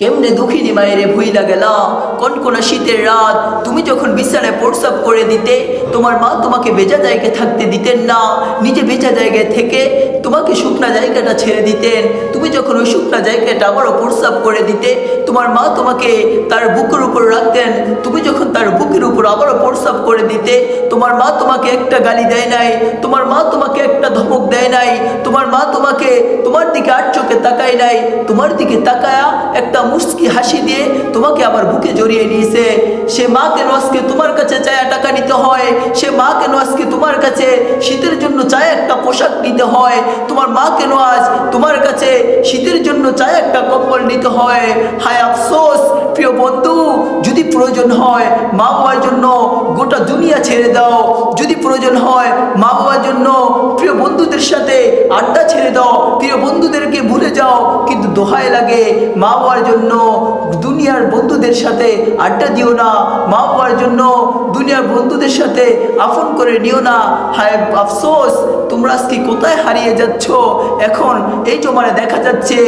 কেমনে দুঃখিনী মায়েরে ভুইলা গেলা? কোন কোন শীতের রাত তুমি যখন বিছানায় প্রসাব করে দিতে, তোমার মা তোমাকে বেজা জায়গায় থাকতে দিতেন না। নিজে বেজা জায়গায় থেকে তোমাকে শুকনা জায়গাটা ছেড়ে দিতেন। তুমি যখন ওই শুকনা জায়গাটা আবারও প্রস্রাব করে দিতে, তোমার মা তোমাকে তার বুকের উপর রাখতেন। তুমি যখন তার বুকের উপর আবারও প্রস্রাব করে দিতে, তোমার মা তোমাকে একটা গালি দেয় নাই, তোমার মা তোমাকে একটা ধমক দেয় নাই, তোমার মা তোমাকে তোমার দিকে আট চোখে তাকায় নাই, তোমার দিকে তাকায়া একটা মুস্কি হাসি দিয়ে তোমাকে আবার বুকে জড়িয়ে নিয়েছে। সে মা কেন আজকে তোমার কাছে চায়া টাকা নিতে হয়, সে মা কেন আজকে তোমার কাছে শীতের জন্য চায় একটা পোশাক নিতে হয়, তোমার মা কেন আজ তোমার কাছে শীতের জন্য চায় একটা কম্বল নিতে হয়। হায় আফসোস, প্রিয় বন্ধু, যদি প্রয়োজন হয় মা বাবার জন্য গোটা দুনিয়া ছেড়ে দাও। যদি প্রয়োজন হয় মা বাবার জন্য, প্রিয় বন্ধুদের সাথে আড্ডা ছেড়ে দাও, প্রিয় বন্ধুদেরকে ভুলে যাও, কিন্তু দোহায় লাগে মা বাবার জন্য, দুনিয়ার বন্ধুদের সাথে আড্ডা দিও না মা বাবার জন্য দুনিয়ার বন্ধুদের সাথে আফন করে নিও না। হায় আফসোস তোমরা আজকে কোথায় হারিয়ে যাচ্ছ? এখন এই জমানে দেখা যাচ্ছে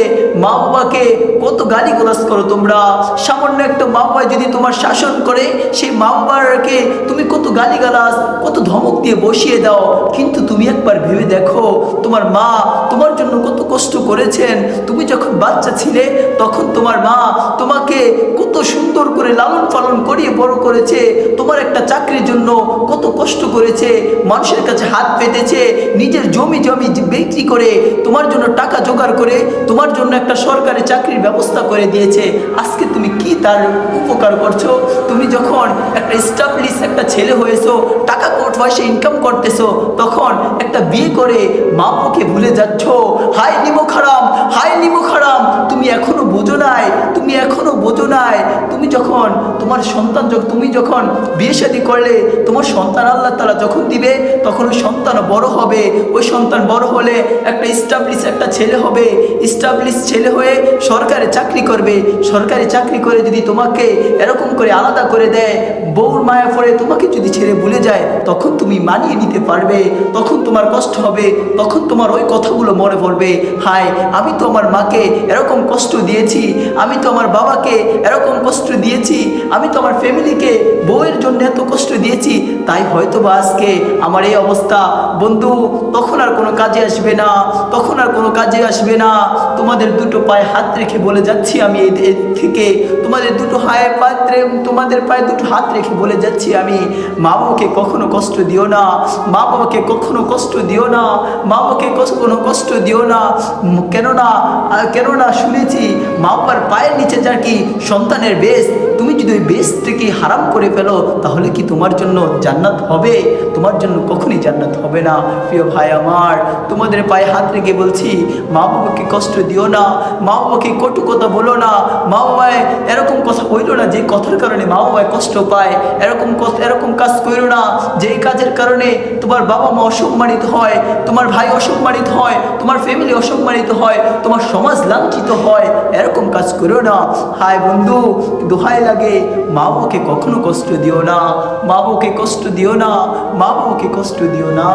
মা বাবাকে কত গালি গোলাস করো তোমরা। সামান্য একটা মা বাবা যদি তোমার শাসন করে, সেই মা বাবাকে তুমি কত গালি গালাস কত ধমক দিয়ে বসিয়ে দাও। কিন্তু তুমি একবার ভেবে দেখো, তোমার মা তোমার জন্য কত কষ্ট করেছেন। তুমি যখন বাচ্চা ছিলে, তখন তোমার মা তোমাকে কত সুন্দর করে লালন পালন করিয়ে বড় করেছে। তোমার একটা চাকরির জন্য কত কষ্ট করেছে। মানুষের কাছে হাত পেতেছে নিজের জমি জমি বিক্রি করে তোমার জন্য টাকা জোগাড় করে তোমার জন্য একটা সরকারি চাকরির ব্যবস্থা করে দিয়েছে। আজকে তুমি কি তার উপকার করছ? তুমি যখন একটা স্টাবলিশ একটা ছেলে হয়েছো, টাকা কোট পয়সা ইনকাম করতেছো, তখন একটা বিয়ে করে মা বাবাকে ভুলে যাচ্ছ। হাই নিমো খারাম হাই নিমো খারাম, তুমি এখনও বোঝো নাই, তুমি এখনও বোঝো নাই। তুমি যখন তোমার সন্তান তুমি যখন বিয়ে শাদী করলে, তোমার সন্তান আল্লাহ তালা যখন দিবে, তখন ওই সন্তান বড় হবে। ওই সন্তান বড় হলে একটা স্টাবলিশ একটা ছেলে হবে। স্টাবলিশ ছেলে হয়ে সরকারি চাকরি করবে। সরকারি চাকরি করে যদি তোমাকে এরকম করে আলাদা করে দেয়, বউর মায়া পড়ে তোমাকে যদি ছেড়ে ভুলে যায়, তখন তুমি মানিয়ে নিতে পারবে। তখন তোমার কষ্ট হবে। তখন তোমার ওই কথাগুলো মনে পড়বে। হায়, আমি তো আমার মাকে এরকম কষ্ট দিয়েছি। আমি তো আমার বাবাকে এরকম কষ্ট দিয়েছি আমি তো আমার ফ্যামিলিকে বউয়ের জন্য এত কষ্ট দিয়েছি, তাই হয়তো বা আজকে আমার এই অবস্থা। বন্ধু, তখন আর কোনো কাজে আসবে না, তখন আর কোনো কাজে আসবে না। তোমাদের দুটো পায়ে হাত রেখে বলে যাচ্ছি আমি এই থেকে। তোমাদের দুটো হায়ে পাত্রে তোমাদের পায়ে দুটো হাত রেখে বলে যাচ্ছি আমি। মা বাবাকে কখনো কষ্ট দিও না মা বাবাকে কখনো কষ্ট দিও না মা বাবাকে কোনো কষ্ট দিও না। কেননা কেননা শুনেছি মা বাবার পায়ের নিচে যা কি সন্তানের বেশ, তুমি যদি ওই থেকে হারাম করে ফেলো, তাহলে কি তোমার জন্য জান্নাত হবে? তোমার জন্য কখনই জান্নাত হবে না। প্রিয় ভাই আমার, তোমাদের পায়ে হাত রেখে বলছি, মা বাবাকে কষ্ট দিও না, মা বাবাকে কটু কথা বলো না। মা বাবায় এরকম কথা বইলো না যে কথার কারণে মা বাবায় কষ্ট পায়। এরকম এরকম কাজ করো না। যেই কাজের কারণে তোমার বাবা মা অসম্মানিত হয়, তোমার ভাই অসম্মানিত হয়, তোমার ফ্যামিলি অসম্মানিত হয়, তোমার সমাজ লাঞ্ছিত হয়, এরকম কাজ করো না। হায় বন্ধু, দোহাই লাগে, মা বাবাকে কখনো কষ্ট দিও না। মা বাবাকে কষ্ট দিও না। মা বাবাকে কষ্ট দিও না।